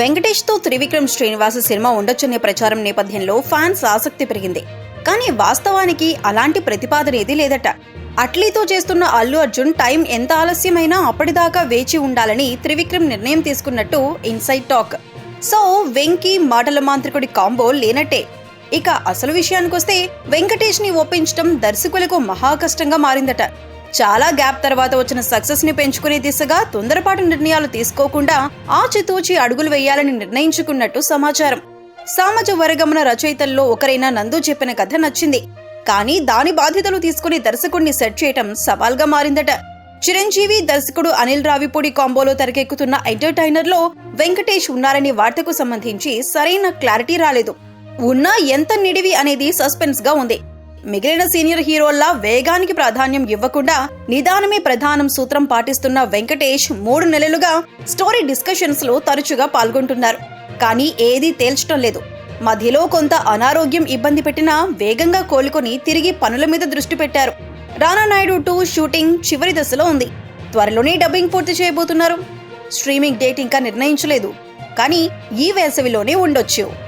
వెంకటేష్తో Trivikram Srinivas cinema ఉండొచ్చనే ప్రచారం నేపథ్యంలో ఫ్యాన్స్ ఆసక్తి పెరిగింది. కానీ వాస్తవానికి అలాంటి ప్రతిపాదన ఏది లేదట. అట్లీతో చేస్తున్న అల్లు అర్జున్ టైం ఎంత ఆలస్యమైనా అప్పటిదాకా వేచి ఉండాలని త్రివిక్రమ్ నిర్ణయం తీసుకున్నట్టు ఇన్సైడ్ టాక్. సో వెంకీ మాటల మాంత్రికుడి కాంబో లేనట్టే. ఇక అసలు విషయానికొస్తే వెంకటేష్ని ఒప్పించడం దర్శకులకు మహా కష్టంగా మారిందట. చాలా గ్యాప్ తర్వాత వచ్చిన సక్సెస్ని పెంచుకునే దిశగా తొందరపాటు నిర్ణయాలు తీసుకోకుండా ఆచితూచి అడుగులు వేయాలని నిర్ణయించుకున్నట్టు సమాచారం. సామాజ వర్గమున రచయితల్లో ఒకరైన నందు చెప్పిన కథ నచ్చింది. కానీ దాని బాధ్యతలు తీసుకుని దర్శకుడిని సెట్ చేయటం సవాల్గా మారిందట. చిరంజీవి దర్శకుడు అనిల్ రావిపూడి కాంబోలో తెరకెక్కుతున్న ఎంటర్టైనర్లో వెంకటేష్ ఉన్నారనే వార్తకు సంబంధించి సరైన క్లారిటీ రాలేదు. ఉన్నా ఎంత నిడివి అనేది సస్పెన్స్గా ఉంది. మిగిలిన సీనియర్ హీరోల్లా వేగానికి ప్రాధాన్యం ఇవ్వకుండా నిదానమే ప్రధానం సూత్రం పాటిస్తున్న వెంకటేష్ మూడు నెలలుగా స్టోరీ డిస్కషన్స్లో తరచుగా పాల్గొంటున్నారు. కానీ ఏదీ తేల్చడం లేదు. మధ్యలో కొంత అనారోగ్యం ఇబ్బంది పెట్టినా వేగంగా కోలుకొని తిరిగి పనుల మీద దృష్టి పెట్టారు. రానా నాయుడు టూ షూటింగ్ చివరి దశలో ఉంది. త్వరలోనే డబ్బింగ్ పూర్తి చేయబోతున్నారు. స్ట్రీమింగ్ డేట్ ఇంకా నిర్ణయించలేదు. కానీ ఈ వేసవిలోనే ఉండొచ్చు.